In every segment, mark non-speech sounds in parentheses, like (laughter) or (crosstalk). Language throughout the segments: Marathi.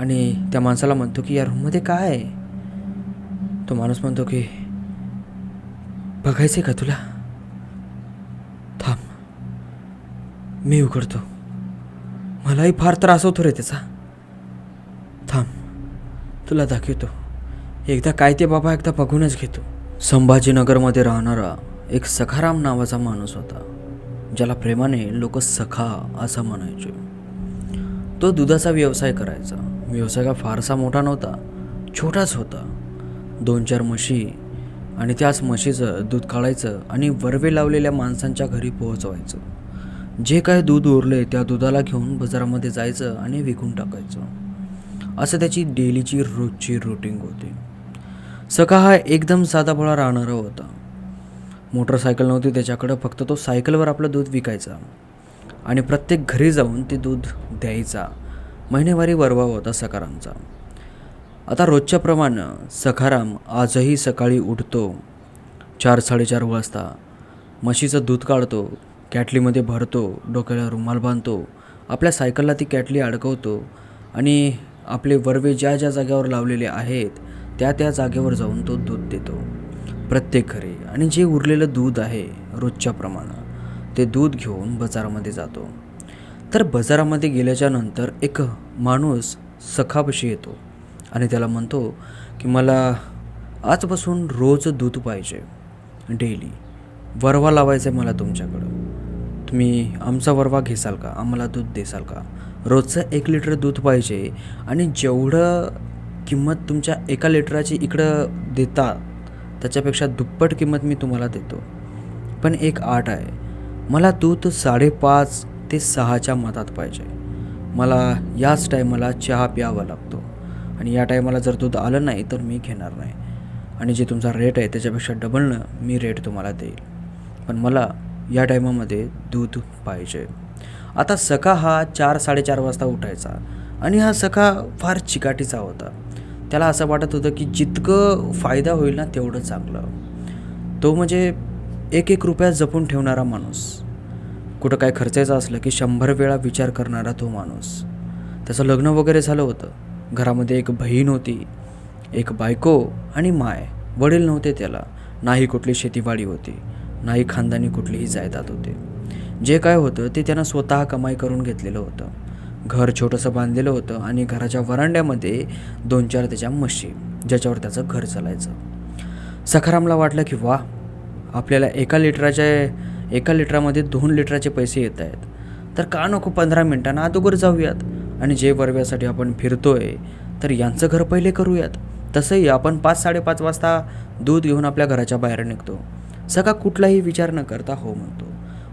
आणि त्या माणसाला म्हणतो की या रूममध्ये काय आहे? तो माणूस म्हणतो की बघायचं आहे का तुला? थांब मी उघडतो. मलाही फार त्रास होतो रे त्याचा. थांब तुला दाखवतो. एकदा काय ते बाबा एकदा बघूनच घेतो. संभाजीनगरमध्ये राहणारा एक सखाराम नावाचा माणूस होता ज्याला प्रेमाने लोक सखा असं म्हणायचे. तो दुधाचा व्यवसाय करायचा. व्यवसाय का फारसा मोठा नव्हता छोटाच होता. दोन चार म्हशी आणि त्याच म्हशीचं दूध काढायचं आणि वरवे लावलेल्या माणसांच्या घरी पोहोचवायचं. जे काय दूध उरले त्या दुधाला घेऊन बाजारामध्ये जायचं आणि विकून टाकायचं. असं त्याची डेलीची रोजची रुटीन होती. सका हा एकदम साधाभोळा राहणारा होता. मोटरसायकल नव्हती त्याच्याकडं फक्त तो सायकलवर आपलं दूध विकायचा. आणि प्रत्येक घरी जाऊन ते दूध द्यायचा. महिनेवारी वरवा होता सकारामचा आता रोजच्याप्रमाणे सखाराम आजही सकाळी उठतो. चार साडेचार वाजता. म्हशीचं दूध काढतो कॅटलीमध्ये भरतो डोक्याला रुमाल बांधतो आपल्या सायकलला ती कॅटली अडकवतो आणि आपले वरवे ज्या ज्या जागेवर लावलेले आहेत त्या त्या जागेवर जाऊन तो दूध देतो. प्रत्येक घरी. आणि जे उरलेलं दूध आहे रोजच्या प्रमाणात ते दूध घेऊन बाजारामध्ये जातो. तर बाजारामध्ये गेल्याच्यानंतर एक माणूस सखापाशी येतो आणि त्याला म्हणतो की मला आजपासून रोज दूध पाहिजे डेली. वरवा लावायचा आहे मला तुमच्याकडं. तुम्ही आमचा वरवा घेसाल का? आम्हाला दूध देसाल का? रोजचं एक लिटर दूध पाहिजे आणि जेवढं किंमत तुमच्या एका लिटराची इकडं देता त्याच्यापेक्षा दुप्पट किंमत मी तुम्हाला देतो. पण एक आठ आहे. मला दूध साडेपाच ते सहाच्या मतात पाहिजे. मला याच टायमाला चहा प्यावा लागतो. आणि या टायमाला जर दूध आलं नाही तर मी घेणार नाही. आणि जे तुमचा रेट आहे त्याच्यापेक्षा डबलनं मी रेट तुम्हाला देईल. पण मला या टायमामध्ये दूध पाहिजे. आता सखा हा चार साडेचार वाजता उठायचा. आणि हा सखा फार चिकाटीचा होता. त्याला असं वाटत होतं की जितकं फायदा होईल ना तेवढं चांगलं. तो म्हणजे एक एक रुपया जपून ठेवणारा माणूस. कुठं काय खर्चायचं असलं की शंभर वेळा विचार करणारा तो माणूस. त्याचं लग्न वगैरे झालं होतं. घरामध्ये एक बहीण होती एक बायको आणि माय. वडील नव्हते त्याला. नाही कुठली शेतीवाडी होती नाही खानदानी कुठलीही जायदाद होते. जे काय होतं ते त्यानं स्वतः कमाई करून घेतलेलं होतं. घर छोटंसं बांधलेलं होतं आणि घराच्या वरांड्यामध्ये दोन चार त्याच्या म्हशी ज्याच्यावर त्याचं घर चालायचं. सखारामला वाटलं की वा आपल्याला एका लिटराच्या एका लिटरामध्ये दोन लिटराचे पैसे येत आहेत. तर का नको पंधरा मिनटांना अगोदर जाऊयात? आणि जे वरव्यासाठी आपण फिरतोय तर यांचं घर पहिले करूयात. तसंही आपण पाच साडेपाच वाजता दूध घेऊन आपल्या घराच्या बाहेर निघतो. सगळा कुठलाही विचार न करता हो म्हणतो.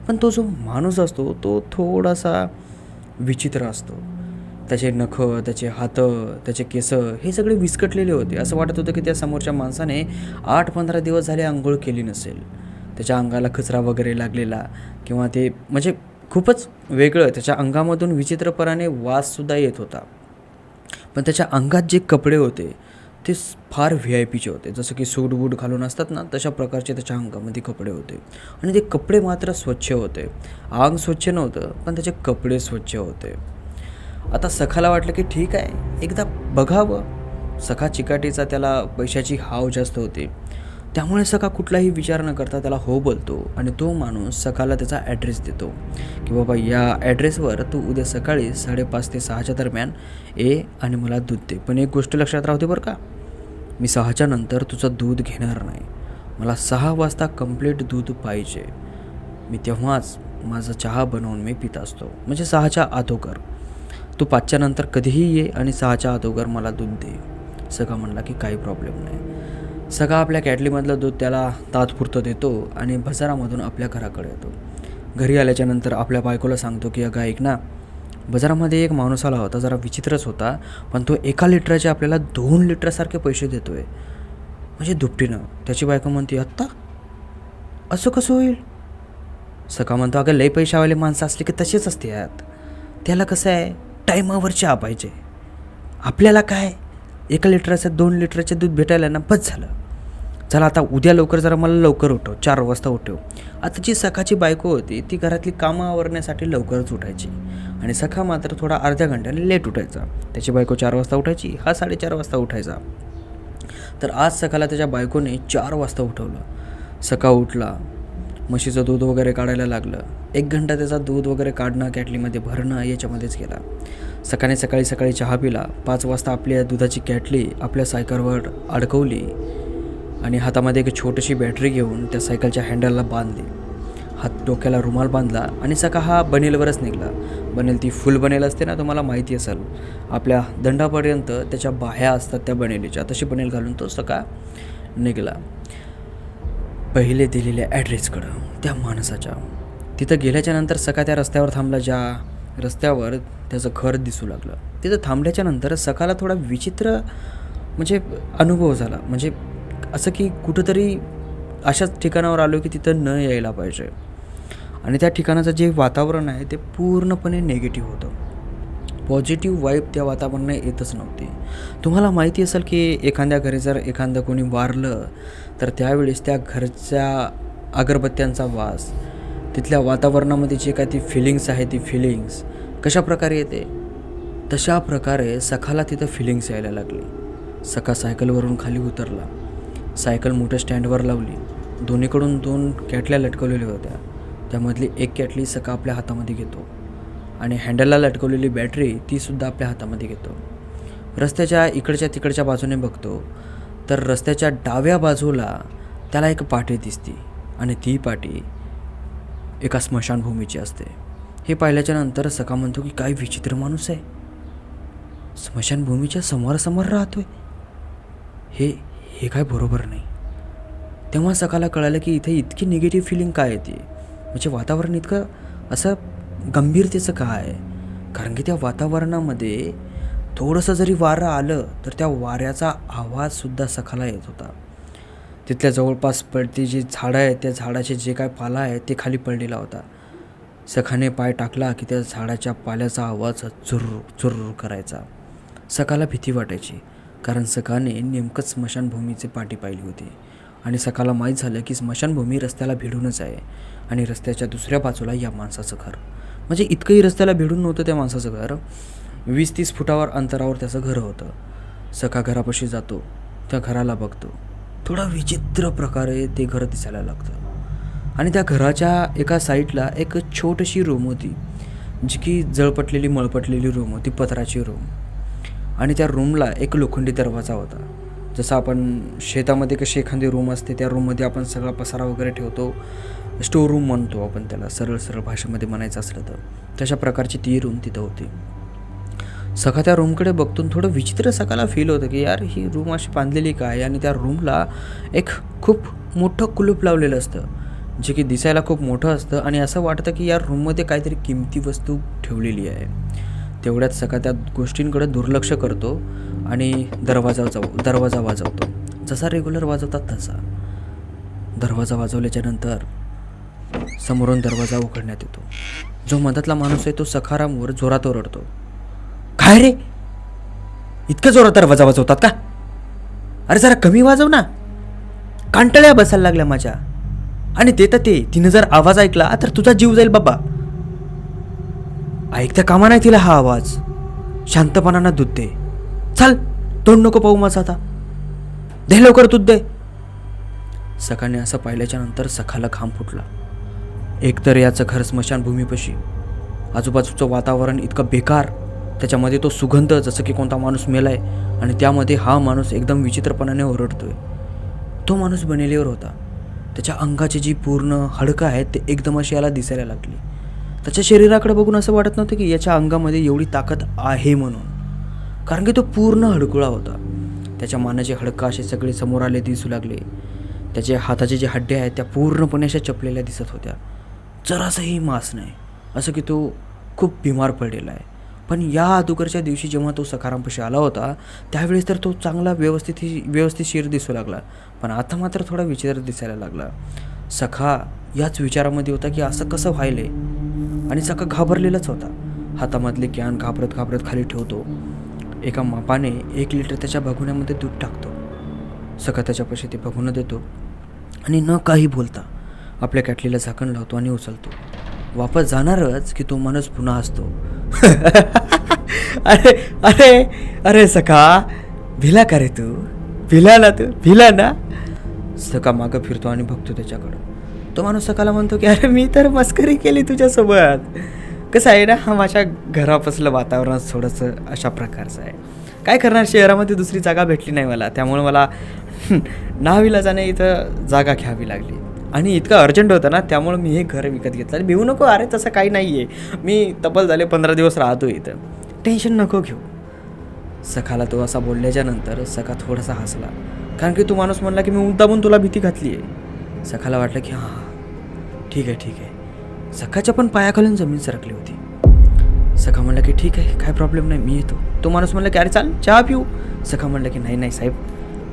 पण तो जो माणूस असतो तो थोडासा विचित्र असतो. त्याचे नखं त्याचे हात त्याचे केस हे सगळे विस्कटलेले होते. असं वाटत होतं की त्या समोरच्या माणसाने आठ पंधरा दिवस झाले आंघोळ केली नसेल. त्याच्या अंगाला कचरा वगैरे लागलेला किंवा ते म्हणजे खूपच वेगळं त्याच्या अंगामधून विचित्रपणाने वाससुद्धा येत होता. पण त्याच्या अंगात जे कपडे होते ते फार व्ही आय पीचे होते. जसं की सूट बूट घालून असतात ना तशा प्रकारचे त्याच्या अंगामध्ये कपडे होते. आणि ते कपडे मात्र स्वच्छ होते. अंग स्वच्छ नव्हतं पण त्याचे कपडे स्वच्छ होते. आता सखाला वाटलं की ठीक आहे एकदा बघावं. सखा चिकाटीचा त्याला पैशाची हाव जास्त होते. त्यामुळे सखा कुठलाही विचार न करता त्याला हो बोलतो आणि तो माणूस सखाला त्याचा ॲड्रेस देतो. की बाबा या ॲड्रेसवर तू उद्या सकाळी साडेपाच ते सहाच्या दरम्यान ये आणि मला दूध दे. पण एक गोष्ट लक्षात राहते बरं का. मी सहाच्या नंतर तुझं दूध घेणार नाही. मला सहा वाजता कंप्लीट दूध पाहिजे. मी तेव्हाच माझा चहा बनवून मी पित असतो. म्हणजे सहाच्या अगोदर तू पाचच्या नंतर कधीही ये आणि सहाच्या अगोदर मला दूध दे. सगा म्हणला की काही प्रॉब्लेम नाही. सगा आपल्या कॅटलीमधलं दूध त्याला तात्पुरतं देतो आणि बाजारामधून आपल्या घराकडे येतो. घरी आल्याच्यानंतर आपल्या बायकोला सांगतो की अगं ऐक ना बाजारामध्ये एक माणूस आला होता जरा विचित्रच होता पण तो एका लिटराचे आपल्याला दोन लिटरसारखे पैसे देतो आहे म्हणजे दुपटीनं. त्याची बायको म्हणते आत्ता? असं कसं होईल? सका म्हणतो अगं लई पैशावाले माणसं असले की तसेच असते यात. त्याला कसं आहे? टायमावर चहा पाहिजे. आपल्याला काय? एका लिटराचं दोन लिटरचे दूध भेटायला ना बस झालं. चला आता उद्या लवकर जरा मला लवकर उठव. चार वाजता उठव. आता जी सकाळची बायको होती ती घरातली कामं आवरण्यासाठी लवकरच उठायची. आणि सखा मात्र थोडा अर्ध्या घंट्याने लेट उठायचा. त्याची बायको चार वाजता उठायची हा साडेचार वाजता उठायचा. तर आज सकाळला त्याच्या बायकोने चार वाजता उठवलं. सकाळ उठला. म्हशीचं दूध वगैरे काढायला लागलं. एक घंटा त्याचा दूध वगैरे काढणं कॅटलीमध्ये भरणं याच्यामध्येच गेला. सकाळी सकाळी सकाळी चहा पिला. पाच वाजता आपल्या दुधाची कॅटली आपल्या सायकलवर अडकवली आणि हातामध्ये एक छोटीशी बॅटरी घेऊन त्या सायकलच्या हँडलला बांधली. हात डोक्याला रुमाल बांधला आणि सका हा बनेलवरच निघला. बनेल ती फुल बनेल असते ना तुम्हाला माहिती असेल. आपल्या दंडापर्यंत त्याच्या बाह्या असतात त्या बनेलीच्या. तशी बनेल घालून तो सका निघाला. पहिले दिलेल्या ॲड्रेसकडं त्या माणसाच्या. तिथं गेल्याच्यानंतर सका त्या रस्त्यावर थांबला ज्या रस्त्यावर त्याचं घर दिसू लागलं. तिथं थांबल्याच्या नंतर सकाला थोडा विचित्र म्हणजे अनुभव झाला. म्हणजे असं की कुठंतरी अशाच ठिकाणावर आलो की तिथं न यायला पाहिजे. आणि त्या ठिकाणाचं जे वातावरण आहे ते पूर्णपणे नेगेटिव्ह होतं. पॉझिटिव्ह वाईब त्या वातावरणात येतच नव्हती. तुम्हाला माहिती असेल की एखाद्या घरी जर एखादं कोणी वारलं तर त्यावेळेस त्या घरच्या अगरबत्त्यांचा वास तिथल्या वातावरणामध्ये जे काय ती फिलिंग्स आहे ती फिलिंग्स कशा प्रकारे येते? तशा प्रकारे सखाला तिथं फिलिंग्स यायला लागली. सखा सायकलवरून खाली उतरला. सायकल मोठ्या स्टँडवर लावली. दोन्हीकडून दोन कॅटल्या लटकवलेल्या होत्या. त्यामधली एक कॅटली सका आपल्या हातामध्ये घेतो. आणि हँडलला लटकवलेली बॅटरी तीसुद्धा आपल्या हातामध्ये घेतो. रस्त्याच्या इकडच्या तिकडच्या बाजूने बघतो तर रस्त्याच्या डाव्या बाजूला त्याला एक पाटी दिसते आणि ती पाटी एका स्मशानभूमीची असते. हे पाहिल्याच्यानंतर सका म्हणतो की काय विचित्र माणूस आहे. स्मशानभूमीच्या समोरासमोर राहतोय. हे हे काय बरोबर नाही. तेव्हा सकाला कळालं की इथे इतकी निगेटिव्ह फिलिंग काय येते म्हणजे वातावरण इतकं असं गंभीरतेचं काय कारण की त्या वातावरणामध्ये थोडंसं जरी वारं आलं तर त्या वाऱ्याचा आवाजसुद्धा सखाला येत होता. तिथल्या जवळपास पडती जी झाडं आहेत त्या झाडाचे जे काय पाला आहे ते खाली पडलेला होता. सखाने पाय टाकला की त्या झाडाच्या पाल्याचा आवाज चुर्र चुर्र करायचा. सकाला भीती वाटायची कारण सकाने नेमकंच स्मशानभूमीचे पाठी पाहिली होती. आणि सकाला माहीत झालं की स्मशानभूमी रस्त्याला भिडूनच आहे आणि रस्त्याच्या दुसऱ्या बाजूला या माणसाचं घर. म्हणजे इतकंही रस्त्याला भिडून नव्हतं त्या माणसाचं घर. वीस तीस फुटावर अंतरावर त्याचं घर होतं. सखा घरापाशी जातो त्या घराला बघतो. थोडा विचित्र प्रकारे ते घर दिसायला लागतं. आणि त्या घराच्या एका साईडला एक छोटीशी रूम होती जी की जळपटलेली मळपटलेली रूम होती पत्राची रूम. आणि त्या रूमला एक लोखंडी दरवाजा होता. जसं आपण शेतामध्ये कशी एखादी रूम असते त्या रूममध्ये आपण सगळा पसारा वगैरे ठेवतो. स्टोर रूम म्हणतो आपण त्याला सरळ सरळ भाषेमध्ये म्हणायचं असलं तर. तशा प्रकारची ती रूम तिथं होती. सखा त्या रूमकडे बघतून थोडं विचित्र सकाला फील होतं की यार ही रूम अशी बांधलेली काय? आणि त्या रूमला एक खूप मोठं कुलूप लावलेलं असतं जे की दिसायला खूप मोठं असतं आणि असं वाटतं की या रूममध्ये काहीतरी किमती वस्तू ठेवलेली आहे. तेवढ्यात सका त्या गोष्टींकडे दुर्लक्ष करतो आणि दरवाजा जाऊ दरवाजा वाजवतो. जसा रेग्युलर वाजवतात तसा. दरवाजा वाजवल्याच्यानंतर समोरून दरवाजा उघडण्यात येतो. जो मधातला माणूस आहे तो सखारामवर जोरात ओरडतो. काय रे? इतकं जोरात दरवाजा वाजवतात का? अरे जरा कमी वाजव ना. कांटळ्या बसायला लागल्या माझ्या. आणि ते तर ते. तिनं जर आवाज ऐकला तर तुझा जीव जाईल बाबा. ऐकता कामा नाही तिला हा आवाज. शांतपणानं दूध दे. चाल तोंड नको पाहू माझा आता. दे लवकर दूध दे. सखाने असं पाहिल्याच्या नंतर सखाला घाम फुटला. एकतर याचं घर स्मशानभूमीपाशी. आजूबाजूचं वातावरण इतकं बेकार त्याच्यामध्ये तो सुगंध जसं की कोणता माणूस मेलाय आणि त्यामध्ये हा माणूस एकदम विचित्रपणाने ओरडतोय. तो माणूस बनेलीवर होता. त्याच्या अंगाची जी पूर्ण हडकं आहेत ते एकदम अशी याला दिसायला लागली. त्याच्या शरीराकडे बघून असं वाटत नव्हतं की याच्या अंगामध्ये एवढी ताकद आहे म्हणून. कारण की तो पूर्ण हडकुळा होता. त्याच्या मानाचे हडकं असे सगळे समोर आले दिसू लागले. त्याचे हाताचे जे हड्डे आहेत त्या पूर्णपणे अशा चपलेल्या दिसत होत्या. जरासंही मास नाही. असं की तो खूप बिमार पडलेला आहे. पण या अगोदरच्या दिवशी जेव्हा तो सकारामपाशी आला होता त्यावेळेस तर तो चांगला व्यवस्थित व्यवस्थितशीर दिसू लागला. पण आता मात्र थोडा विचित्र दिसायला लागला. सखा याच विचारामध्ये होता की असं कसं व्हायले? आणि सखा घाबरलेलाच होता. हातामधले कॅन घाबरत घाबरत खाली ठेवतो. एका मापाने एक लिटर त्याच्या भगुण्यामध्ये दूध टाकतो. सखा त्याच्यापाशी ते भगुणं देतो. आणि न काही बोलता आपल्या कॅटलीला झाकण लावतो आणि उचलतो. वापस जाणारच की तो माणूस पुन्हा असतो (laughs) अरे अरे अरे सखा भिला का रे तू? भिला ना तू? भिला ना? सखा मागं फिरतो आणि बघतो त्याच्याकडं. तो माणूस सकाला म्हणतो की अरे मी तर मस्करी केली तुझ्यासोबत. कसं आहे ना हा माझ्या घरापासलं वातावरण थोडंसं अशा प्रकारचं आहे. काय करणार शहरामध्ये दुसरी जागा भेटली नाही मला. त्यामुळे मला नाविलाजाने इथं जागा घ्यावी लागली. आणि इतकं अर्जंट होतं ना त्यामुळे मी हे घर विकत घेतलं. आणि भिवू नको अरे तसं काही नाही आहे मी तब्बल झाले पंधरा दिवस राहतो इथं. टेन्शन नको घेऊ. सखाला तो असा बोलल्याच्या नंतर सखा थोडासा हसला. कारण की तो माणूस म्हणला की मी मुद्दामून तुला भीती घातली आहे सखाला वाटलं की हां ठीक आहे ठीक आहे. सखाच्या पण पायाखालून जमीन सरकली होती. सखा म्हणलं की ठीक आहे काय प्रॉब्लेम नाही मी येतो. तो माणूस म्हणला की अरे चाल चहा पिऊ. सखा म्हणलं की नाही नाही साहेब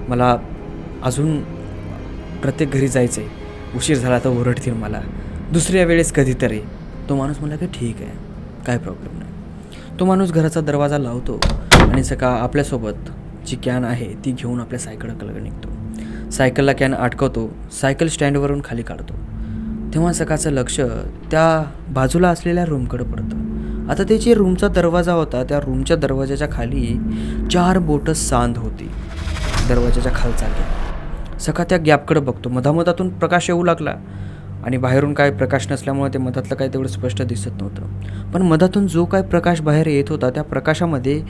मला अजून प्रत्येक घरी जायचं आहे उशीर झाला तर ओरडतील मला. दुसऱ्या वेळेस कधीतरी. तो माणूस म्हणला की ठीक आहे काय प्रॉब्लेम नाही. तो माणूस घराचा दरवाजा लावतो आणि सकाळ आपल्यासोबत जी कॅन आहे ती घेऊन आपल्या सायकलकडे निघतो. सायकलला कॅन अटकवतो सायकल स्टँडवरून खाली काढतो. तेव्हा सकाळचं लक्ष त्या बाजूला असलेल्या रूमकडे पडतं. आता ते जे रूमचा दरवाजा होता त्या रूमच्या दरवाजाच्या खाली चार बोटं सांद होती. दरवाजाच्या खालचा सखा त्या गॅपकडे बघतो. मधामधातून प्रकाश येऊ लागला आणि बाहेरून काय प्रकाश नसल्यामुळे ते मधातलं काय तेवढं स्पष्ट दिसत नव्हतं. पण मधातून जो काय प्रकाश बाहेर येत होता त्या प्रकाशामध्ये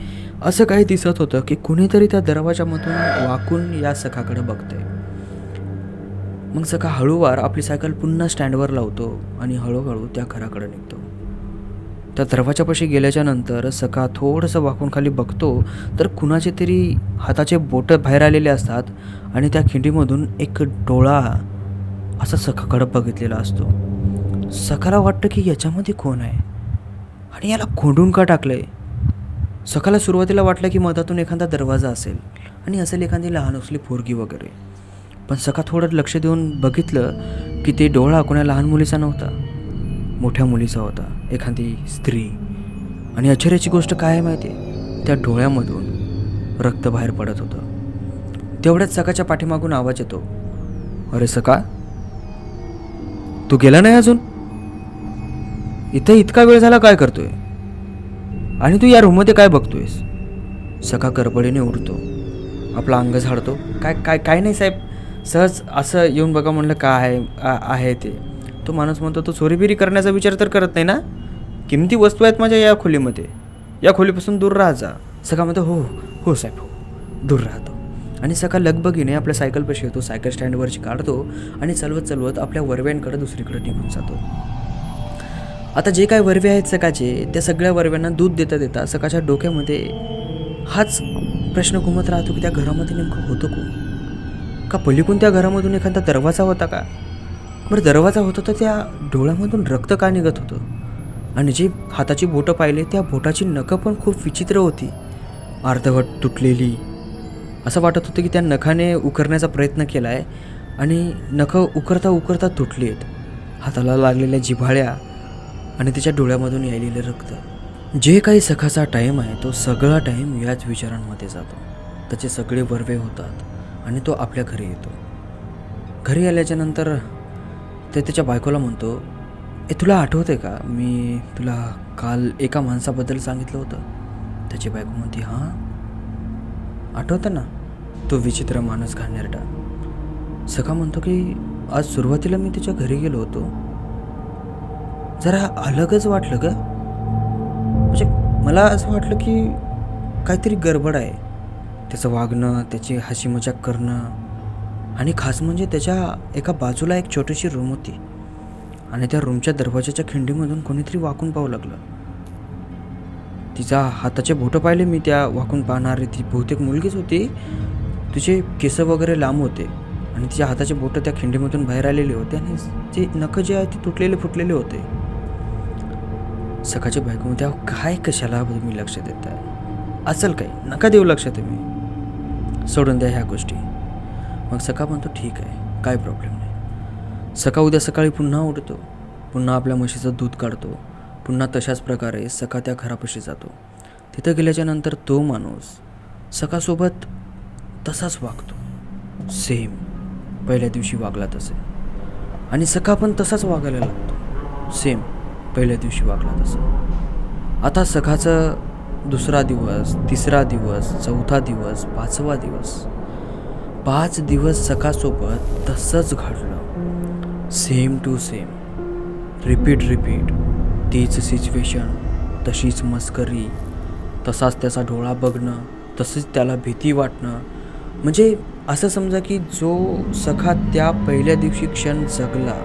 असं काही दिसत होतं की कुणीतरी त्या दरवाजामधून वाकून या सखाकडे बघतंय. मग सखा हळूवार आपली सायकल पुन्हा स्टँडवर लावतो आणि हळूहळू त्या घराकडे निघतो. त्या दरवाजापाशी गेल्याच्यानंतर सखा थोडंसं वाकून खाली बघतो तर कुणाचे तरी हाताचे बोटं बाहेर आलेले असतात आणि त्या खिंडीमधून एक डोळा असा सखाकडं बघितलेला असतो. सखाला वाटतं की याच्यामध्ये कोण आहे? आणि याला खोंडून का टाकलंय? सखाला सुरुवातीला वाटलं की मधातून एखादा दरवाजा असेल आणि असेल एखादी लहान असली पोरगी वगैरे. पण सखा थोडं लक्ष देऊन बघितलं की ते डोळा कोणा लहान मुलीचा नव्हता. मोठ्या मुलीचा होता एखादी स्त्री. आणि आश्चर्याची गोष्ट काय आहे माहिती आहे? त्या डोळ्यामधून रक्त बाहेर पडत होतं. तेवढ्याच सकाच्या पाठीमागून आवाज येतो. अरे सका तू गेला नाही अजून? इथं इतका वेळ झाला काय करतोय? आणि तू या रूममध्ये काय बघतोयस? सका करबडीने उडतो आपला अंग झाडतो. काय काय काय नाही साहेब. सहज असं येऊन बघा म्हणलं काय आहे आहे ते. तो माणूस म्हणतो तो चोरीबिरी करण्याचा विचार तर करत नाही ना? किमती वस्तू आहेत माझ्या या खोलीमध्ये. या खोलीपासून दूर राहा जा. सका म्हणतो हो, हो हो साहेब हो दूर राहतो. आणि सका लगबगीने आपल्या सायकलपाशी येतो सायकल स्टँडवरची काढतो आणि चालवत चालवत आपल्या वरव्यांकडे दुसरीकडे निघून जातो. आता जे काय वरवे आहेत सकाचे त्या सगळ्या वरव्यांना दूध देता देता सकाच्या डोक्यामध्ये हाच प्रश्न घुमत राहतो की त्या घरामध्ये नेमकं होतं कोण? का पलीकून त्या घरामधून एखादा दरवाजा होता का? बरं दरवाजा होता तर त्या डोळ्यामधून रक्त का निघत होतं? आणि जे हाताची बोटं पाहिले त्या बोटाची नखं पण खूप विचित्र होती. अर्धवट तुटलेली. असं वाटत होतं की त्या नखाने उकरण्याचा प्रयत्न केला आहे आणि नखं उकरता उकरता तुटली आहेत हाताला लागलेल्या जिभाळ्या आणि तिच्या डोळ्यामधून यायलेलं रक्त. जे काही सखाचा टाईम आहे तो सगळा टाईम याच विचारांमध्ये जातो. त्याचे सगळे वरवे होतात आणि तो आपल्या घरी येतो. घरी आल्याच्यानंतर ते त्याच्या बायकोला म्हणतो ए तुला आठवते का? मी तुला काल एका माणसाबद्दल सांगितलं होतं. त्याची बायको म्हणते हां? आठवतं ना? तो विचित्र माणूस घाणेरडा. सखा म्हणतो की आज सुरुवातीला मी तिच्या घरी गेलो होतो. जरा अलगच वाटलं ग. म्हणजे मला असं वाटलं की काहीतरी गडबड आहे. त्याचं वागणं त्याची हशीमजाक करणं आणि खास म्हणजे त्याच्या एका बाजूला एक छोटीशी रूम होती. आणि त्या रूमच्या दरवाजाच्या खिंडीमधून कोणीतरी वाकून पाहू लागलं. तिचा हाताचे बोटं पाहिले मी त्या वाकून पाहणारी ती बहुतेक मुलगीच होती. तिचे केस वगैरे लांब होते आणि तिच्या हाताचे बोटं त्या खिंडीमधून बाहेर आलेले होते आणि ते नखं जे आहे ते तुटलेले फुटलेले होते. सकाळच्या बायकोमध्ये अहो काय कशाला तुम्ही लक्ष देत आहे असेल काय? नका देऊ लक्ष तुम्ही. सोडून द्या ह्या गोष्टी. मग सका म्हणतो ठीक आहे काय प्रॉब्लेम नाही. सका उद्या सकाळी पुन्हा उठतो पुन्हा आपल्या म्हशीचं दूध काढतो पुन्हा तशाच प्रकारे सका त्या घरापाशी जातो. तिथं गेल्याच्यानंतर तो माणूस सकासोबत तसाच वागतो. सेम पहिल्या दिवशी वागला तसे. आणि सखा पण तसाच वागायला लागतो. सेम पहिल्या दिवशी वागला तसं. आता सखाचं दुसरा दिवस तिसरा दिवस चौथा दिवस पाचवा दिवस पाच दिवस सखासोबत तसंच घडलं. Same to same repeat repeat तीच सिच्युएशन तशीच मस्करी तसाच त्याचा डोळा बघणं तसंच त्याला भीती वाटणं. म्हणजे असं समजा की जो सखा त्या पहिल्या दिवशी क्षण जगला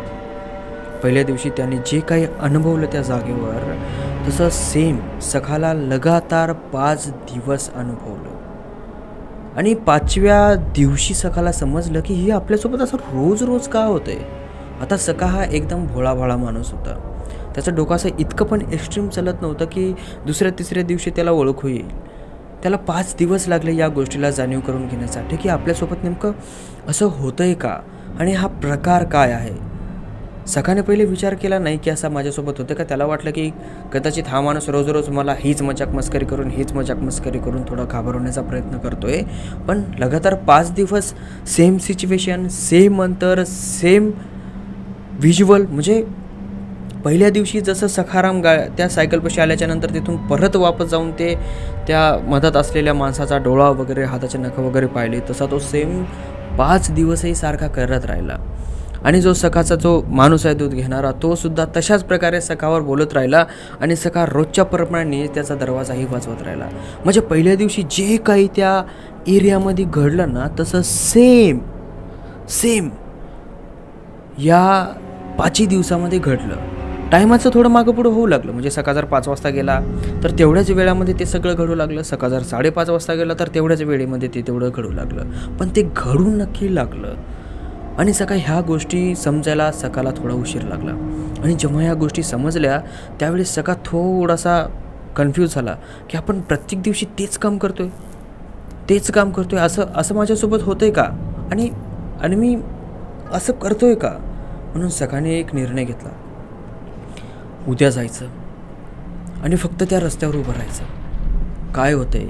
पहिल्या दिवशी त्याने जे काही अनुभवलं त्या जागेवर तसं सेम सखाला लगातार पाच दिवस अनुभवलं. आणि पाचव्या दिवशी सखाला समजलं की हे आपल्यासोबत असं रोज रोज का होतंय? आता सखा हा एकदम भोळाभाळा माणूस होता. त्याचं डोकं असं इतकं पण एक्स्ट्रीम चालत नव्हतं की दुसऱ्या तिसऱ्या दिवशी त्याला ओळख होईल त्याला पाच दिवस लागले या गोष्टीला जाणीव करून घेण्यासाठी की आपल्यासोबत नेमकं असं होतंय का? आणि हा प्रकार काय आहे? सखाने पहिले विचार केला नाही की असा माझ्यासोबत होतं का? त्याला वाटलं की कदाचित हा माणूस रोज रोज मला हीच मजाक मस्करी करून हीच मजाक मस्करी करून थोडा घाबरवण्याचा प्रयत्न करतो आहे पण लगातार पाच दिवस सेम सिच्युएशन सेम अंतर सेम व्हिज्युअल म्हणजे पहिल्या दिवशी जसं सखाराम गा त्या सायकलपाशी आल्याच्यानंतर तिथून परत वापस जाऊन ते त्या मधात असलेल्या माणसाचा डोळा वगैरे हाताचे नखं वगैरे पाहिले तसा तो सेम पाच दिवसही सारखा करत राहिला. आणि जो सखाचा जो माणूस आहे दूध घेणारा तो सुद्धा तशाच प्रकारे सखावर बोलत राहिला आणि सखा रोजच्या प्रमाणे त्याचा दरवाजाही वाजवत राहिला. म्हणजे पहिल्या दिवशी जे काही त्या एरियामध्ये घडलं ना तसं सेम सेम या पाचही दिवसामध्ये घडलं. टायमाचं थोडं मागं पुढं होऊ लागलं. म्हणजे सकाळ जर पाच वाजता गेला तर तेवढ्याच वेळामध्ये ते सगळं घडू लागलं. सकाळ जर साडेपाच वाजता गेला तर तेवढ्याच वेळेमध्ये ते तेवढं घडू लागलं. पण ते घडू नक्की लागलं. आणि सकाळी ह्या गोष्टी समजायला सकाळला थोडा उशीर लागला. आणि जेव्हा ह्या गोष्टी समजल्या त्यावेळी सकाळ थोडासा कन्फ्यूज झाला की आपण प्रत्येक दिवशी तेच काम करतो आहे तेच काम करतो आहे असं असं माझ्यासोबत होतंय का? आणि आणि मी असं करतो आहे का? म्हणून सकाळने एक निर्णय घेतला. उद्या जायचं. आणि फक्त त्या रस्त्यावर उभं राहायचं. काय होतंय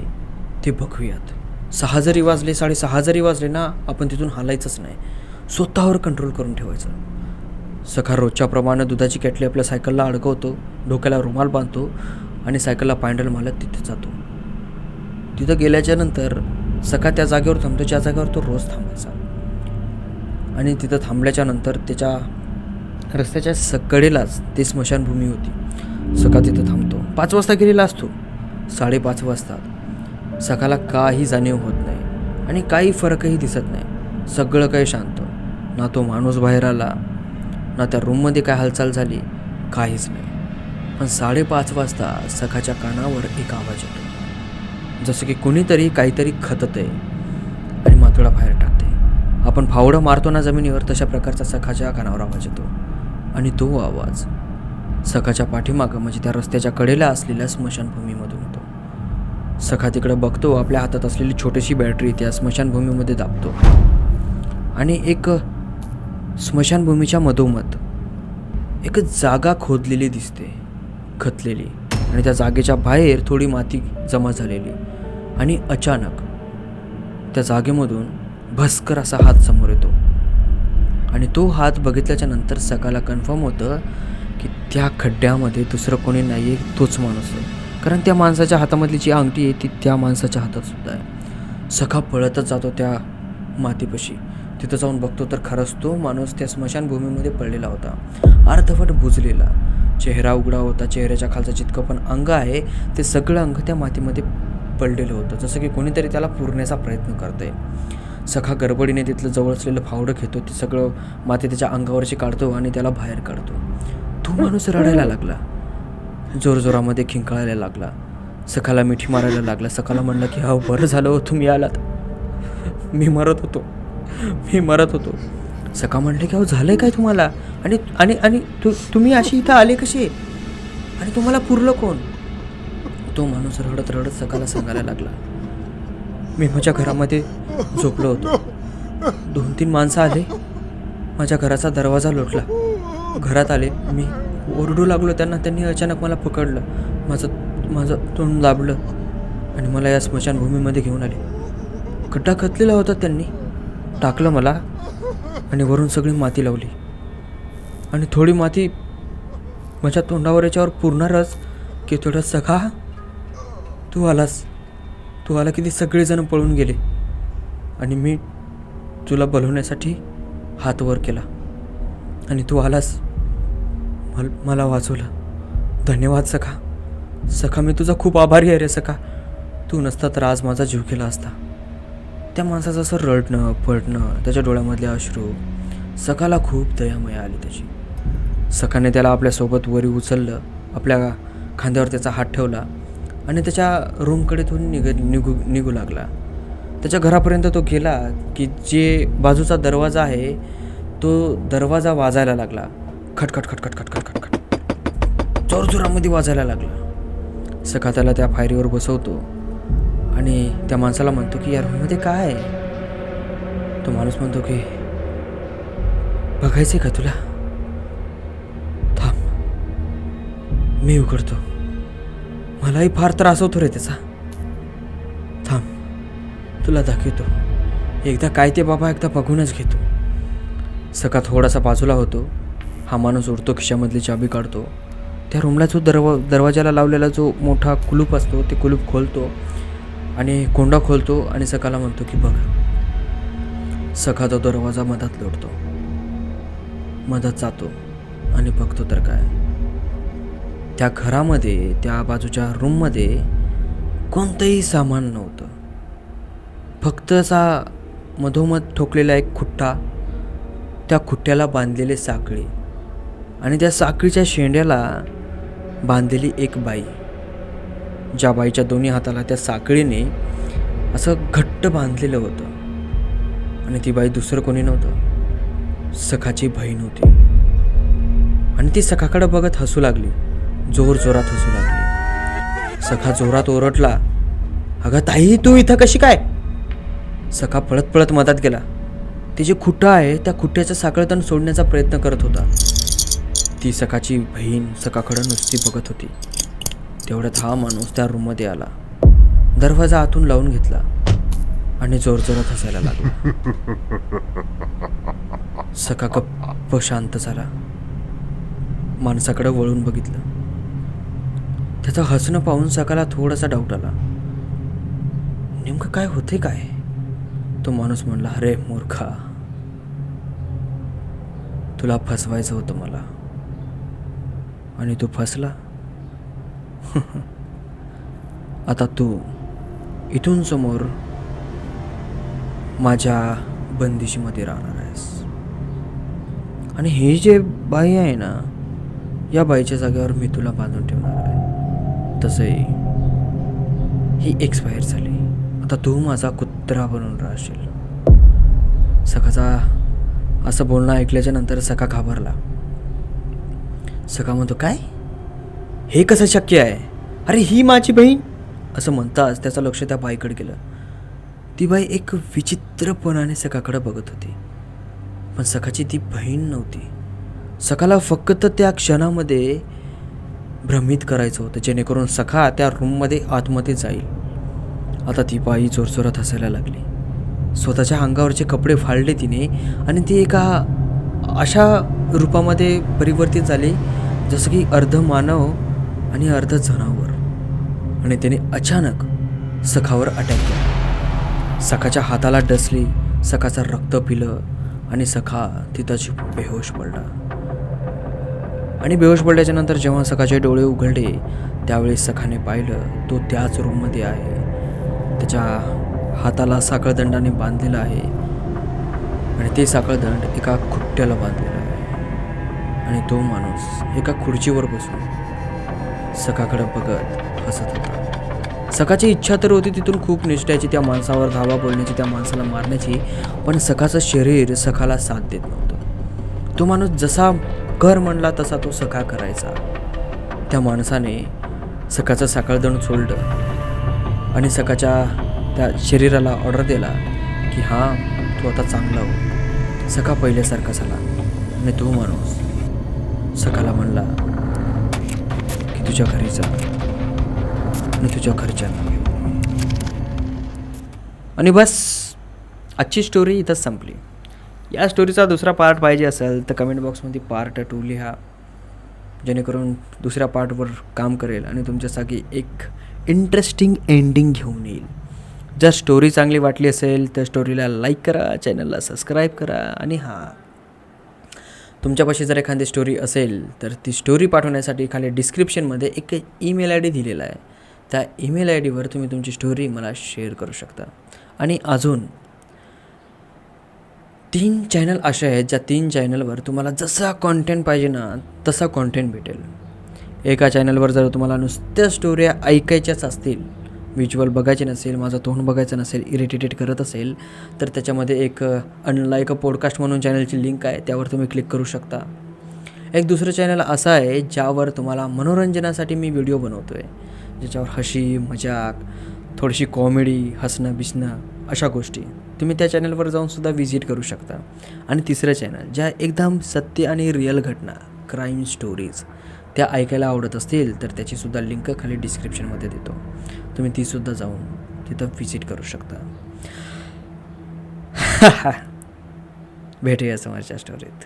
ते बघूयात. सहा जरी वाजले साडेसहा जरी वाजले ना आपण तिथून हालायचंच नाही. स्वतःवर कंट्रोल करून ठेवायचा. सखा रोजच्याप्रमाणे दुधाची केटली आपल्या सायकलला अडकवतो डोक्याला रुमाल बांधतो आणि सायकलला पॅन्डल मारत तिथे जातो. तिथं गेल्याच्यानंतर सखा त्या जागेवर थांबतो ज्या जागेवर तो रोज थांबायचा. आणि तिथं थांबल्याच्या नंतर त्याच्या रस्त्याच्या सकडेलाच ते स्मशानभूमी होती. सखा तिथं थांबतो. पाच वाजता गेलेला असतो. साडेपाच वाजता सकाळला काही जाणीव होत नाही आणि काही फरकही दिसत नाही. सगळं काही शांत. ना तो माणूस बाहेर आला ना त्या रूममध्ये काय हालचाल झाली काहीच नाही. पण साडेपाच वाजता सखाच्या कानावर एक आवाज येतो. जसं की कुणीतरी काहीतरी खतत आहे आणि मातोडा बाहेर टाकते. आपण फावडं मारतो ना जमिनीवर तशा प्रकारचा सखाच्या कानावर आवाज येतो. आणि तो आवाज सखाच्या पाठीमागं म्हणजे त्या रस्त्याच्या कडेला असलेल्या स्मशानभूमीमधून येतो. सखा तिकडं बघतो आपल्या हातात असलेली छोटीशी बॅटरी त्या स्मशानभूमीमध्ये दाबतो. आणि एक स्मशानभूमीच्या मधोमध. एक जागा खोदलेली दिसते. खतलेली आणि त्या जागेच्या बाहेर थोडी माती जमा झालेली. आणि अचानक त्या जागेमधून भस्कर असा हात समोर येतो. आणि तो हात बघितल्याच्या नंतर सकाळला कन्फर्म होतं की त्या खड्ड्यामध्ये दुसरं कोणी नाही आहे तोच माणूस आहे. कारण त्या माणसाच्या हातामधली जी अंगठी आहे ती त्या माणसाच्या हातात सुद्धा आहे. सखा पळतच जातो त्या मातीपाशी. तिथं जाऊन बघतो तर खरंच तो माणूस त्या स्मशानभूमीमध्ये पडलेला होता. अर्धवट बुजलेला. चेहरा उघडा होता. चेहऱ्याच्या खालचं जितकं पण अंग आहे ते सगळं अंग त्या मातीमध्ये पडलेलं होतं जसं की कोणीतरी त्याला पुरण्याचा प्रयत्न करतंय. सखा गडबडीने तिथलं जवळ असलेलं फावडं घेतो ते सगळं माती त्याच्या अंगावरची काढतो आणि त्याला बाहेर काढतो. तो माणूस रडायला लागला. जोरजोरामध्ये खिंकाळायला लागला. सखाला मिठी मारायला लागला. सखाला म्हणलं की हा बरं झालं हो तुम्ही आलात. मी मरत होतो. मी मरत होतो. सका म्हणले की अहो झालंय काय तुम्हाला? आणि आणि आणि तु तुम्ही अशी इथं आले कसे? आणि तुम्हाला पुरलं कोण? तो माणूस रडत रडत सकाळला सांगायला लागला. मी माझ्या घरामध्ये झोपलो होतो. दोन तीन माणसं आले. माझ्या घराचा दरवाजा लोटला. घरात आले. मी ओरडू लागलो. त्यांना त्यांनी अचानक मला पकडलं. माझं माझं तोंड दाबलं. आणि मला या स्मशानभूमीमध्ये घेऊन आले. खड्डा खतलेला होता त्यांनी. टाकलं मला आणि वरून सगळी माती लावली. आणि थोडी माती माझ्या तोंडावर याच्यावर पुरणारच की थोडं सखा तू आलास. तू आला की ती सगळेजण पळून गेले. आणि मी तुला बोलवण्यासाठी हात वर केला. आणि तू आलास. मल मला वाचवलं. धन्यवाद सखा. सखा मी तुझा खूप आभारी आहे रे सखा. तू नसता तर आज माझा जीव केला असता. त्या माणसाचं असं रडणं फटणं त्याच्या डोळ्यामधले अश्रू सखाला खूप दयामय आली त्याची. सखाने त्याला आपल्यासोबत वरी उचललं आपल्या खांद्यावर त्याचा हात ठेवला आणि त्याच्या रूमकडे तो निघ निघू निघू लागला. त्याच्या घरापर्यंत तो गेला की जे बाजूचा दरवाजा आहे तो दरवाजा वाजायला लागला. खटखट खटखट खटखट खटखट जोरजोरामध्ये वाजायला लागला. सखा त्याला त्या फायरीवर बसवतो. आणि त्या माणसाला म्हणतो की या रूममध्ये काय आहे? तो माणूस म्हणतो की बघायचं का तुला? थांब मी उघडतो. मलाही फार त्रास होतो रे त्याचा. थांब तुला दाखवतो. एकदा काय ते बाबा एकदा बघूनच घेतो. सका थोडासा बाजूला होतो. हा माणूस उडतो खिशामधली चाबी काढतो. त्या रूमला जो दरवा दरवाजाला लावलेला जो मोठा कुलूप असतो ते कुलूप खोलतो. आणि कोंडा खोलतो आणि सकाला म्हणतो की बघ सखा तो दरवाजा मधात लोटतो. मधात जातो आणि बघतो तर काय. त्या घरामध्ये त्या बाजूच्या रूममध्ये कोणतंही सामान नव्हतं. फक्त असा मधोमध ठोकलेला एक खुट्टा त्या खुट्ट्याला बांधलेले साखळी आणि त्या साखळीच्या शेंड्याला बांधलेली एक बाई. ज्या बाईच्या दोन्ही हाताला त्या साखळीने असं घट्ट बांधलेलं होतं. आणि ती बाई दुसरं कोणी नव्हतं. सखाची बहीण होती. आणि ती सखाकडे बघत हसू लागली. जोर जोरात हसू लागली. सखा जोरात ओरडला अगं ताई तू इथं कशी काय? सखा पळत पळत मधात गेला. ते जे खुटं आहे त्या खुट्ट्याचं साखळतण सोडण्याचा प्रयत्न करत होता. ती सखाची बहीण सखाकडं नुसती बघत होती. तेवढ्यात हा माणूस त्या रूममध्ये आला. दरवाजा आतून लावून घेतला आणि जोरजोरात हसायला लागला. सका गप्प शांत झाला. माणसाकडे वळून बघितलं. त्याचं हसणं पाहून सकाला थोडासा डाऊट आला. नेमकं काय होते काय? तो माणूस म्हणला अरे मूर्खा तुला फसवायचं होतं मला. आणि तू फसला. (laughs) आता तू इथून समोर माझ्या बंदिशीमध्ये राहणार आहेस. आणि ही जे बाई आहे ना या बाईच्या जागेवर मी तुला बांधून ठेवणार आहे. तसंही ही एक्सपायर झाली. आता तू माझा कुत्रा बनून राहशील. सखाचा असं बोलणं ऐकल्याच्या नंतर सखा घाबरला. सखा म्हणतो काय? हे कसं शक्य आहे? अरे ही माझी बहीण! असं म्हणताच त्याचं लक्ष त्या बाईकडे गेलं. ती बाई एक विचित्रपणाने सखाकडे बघत होती. पण सखाची ती बहीण नव्हती. सखाला फक्त त्या क्षणामध्ये भ्रमित करायचं होतं जेणेकरून सखा त्या रूममध्ये आतमध्ये जाईल. आता ती बाई जोरजोरात हसायला लागली. स्वतःच्या अंगावरचे कपडे फाळले तिने आणि ती एका अशा रूपामध्ये परिवर्तित झाली जसं की अर्ध मानव आणि अर्ध जनावर. आणि त्याने अचानक सखावर अटॅक केला. सखाच्या हाताला डसली सखाचं रक्त पिलं आणि सखा तिथंच बेहोश पडला. आणि बेहोश पडल्याच्या नंतर जेव्हा सखाचे डोळे उघडले त्यावेळी सखाने पाहिलं तो त्याच रूममध्ये आहे. त्याच्या हाताला साखळदंडाने बांधलेला आहे. आणि ते साखळदंड एका खुट्ट्याला बांधलेलं आहे. आणि तो माणूस एका खुर्चीवर बसून सखाकडं बघत हसत होता. सखाची इच्छा तर होती तिथून खूप निष्ठायची त्या माणसावर धावा बोलण्याची त्या माणसाला मारण्याची पण सखाचं शरीर सखाला साथ देत नव्हतं. तो माणूस जसा कर म्हणला तसा तो सखा करायचा. त्या माणसाने सकाळचं साखळदंड सोडलं आणि सकाळच्या त्या शरीराला ऑर्डर दिला की हां तू आता चांगला हो. सखा पहिल्यासारखा झाला. आणि तो माणूस. सखाला म्हणला तुझ्या घरी जा. आणि तुझ्या घरच्यांना आणि बस आजची स्टोरी इथंच संपली. या स्टोरीचा दुसरा पार्ट पाहिजे असेल तर कमेंट बॉक्समध्ये पार्ट टू लिहा. जेणेकरून दुसऱ्या पार्टवर काम करेल आणि तुमच्यासाठी एक इंटरेस्टिंग एंडिंग घेऊन येईल. जर स्टोरी चांगली वाटली असेल तर स्टोरीला लाईक करा चॅनलला सबस्क्राईब करा. आणि हां तुमच्यापाशी जर एखादी स्टोरी असेल तर ती स्टोरी पाठवण्यासाठी खाली डिस्क्रिप्शनमध्ये एक ईमेल आय डी दिलेला आहे. त्या ईमेल आय डीवर तुम्ही तुमची स्टोरी मला शेअर करू शकता. आणि अजून तीन चॅनल असे आहेत ज्या तीन चॅनलवर तुम्हाला जसा कॉन्टेंट पाहिजे ना तसा कॉन्टेंट भेटेल. एका चॅनलवर जर तुम्हाला नुसत्या स्टोऱ्या ऐकायच्याच असतील व्हिज्युअल बघायचे नसेल माझं तोंड बघायचं नसेल इरिटेटेड करत असेल तर त्याच्यामध्ये एक अनलाईक अ पॉडकास्ट म्हणून चॅनलची लिंक आहे त्यावर तुम्ही क्लिक करू शकता. एक दुसरं चॅनल असं आहे ज्यावर तुम्हाला मनोरंजनासाठी मी व्हिडिओ बनवतो आहे ज्याच्यावर हशी मजाक थोडीशी कॉमेडी हसणं बिसणं अशा गोष्टी. तुम्ही त्या चॅनलवर जाऊन सुद्धा करू शकता. आणि तिसरं चॅनल ज्या एकदम सत्य आणि रिअल घटना क्राईम स्टोरीज त्या ऐकायला आवडत असतील तर त्याचीसुद्धा लिंक खाली डिस्क्रिप्शनमध्ये देतो. तुम्ही तीसुद्धा जाऊन तिथं व्हिजिट करू शकता. (laughs) भेटूया समोरच्या स्टोरीत